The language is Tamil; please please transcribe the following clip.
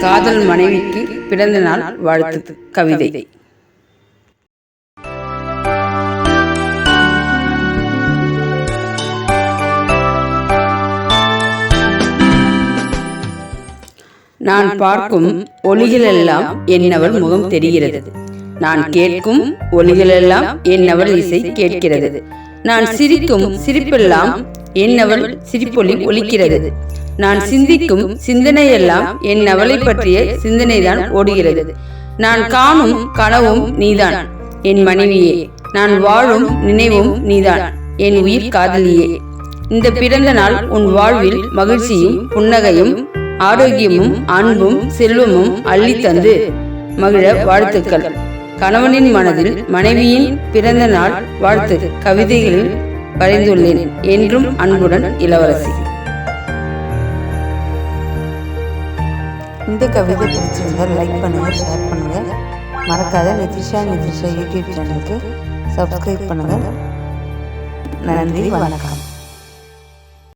காதல் மனைவிக்கு பிறந்த நாள் வாழ்த்து கவிதை. நான் பார்க்கும் ஒளிகளெல்லாம் என்னவள் முகம் தெரிகிறது. நான் கேட்கும் ஒலிகளெல்லாம் என்னவள் இசை கேட்கிறது. நான் சிரிக்கும் சிரிப்பெல்லாம் என்னவள் சிரிப்பொலி ஒலிக்கிறது. நான் சிந்திக்கும் சிந்தனையெல்லாம் என் அவளை பற்றிய சிந்தனைதான் ஓடுகிறது. நான் காணும் கனவும் நீதான். என் மனைவியே நான் வாழும் நினைவும் நீதான். என் உயிர் காதலியே. இந்த பிறந்த நாள் உன் வாழ்வில் மகிழ்ச்சியும் புன்னகையும் ஆரோக்கியமும் அன்பும் செல்வமும் அள்ளித்தந்து மகிழ வாழ்த்துக்கள். கணவனின் மனதில் மனைவியின் பிறந்த நாள் வாழ்த்து கவிதைகளில் வரைந்துள்ளேன். என்றும் அன்புடன் இளவரசி. இந்த கவிதை பிடிச்சிருந்தால் லைக் பண்ணுங்கள் ஷேர் பண்ணுங்கள் மறக்காத நிதிஷா நிதிஷா யூடியூப் சேனலுக்கு சப்ஸ்கிரைப் பண்ணுங்க. நன்றி வணக்கம்.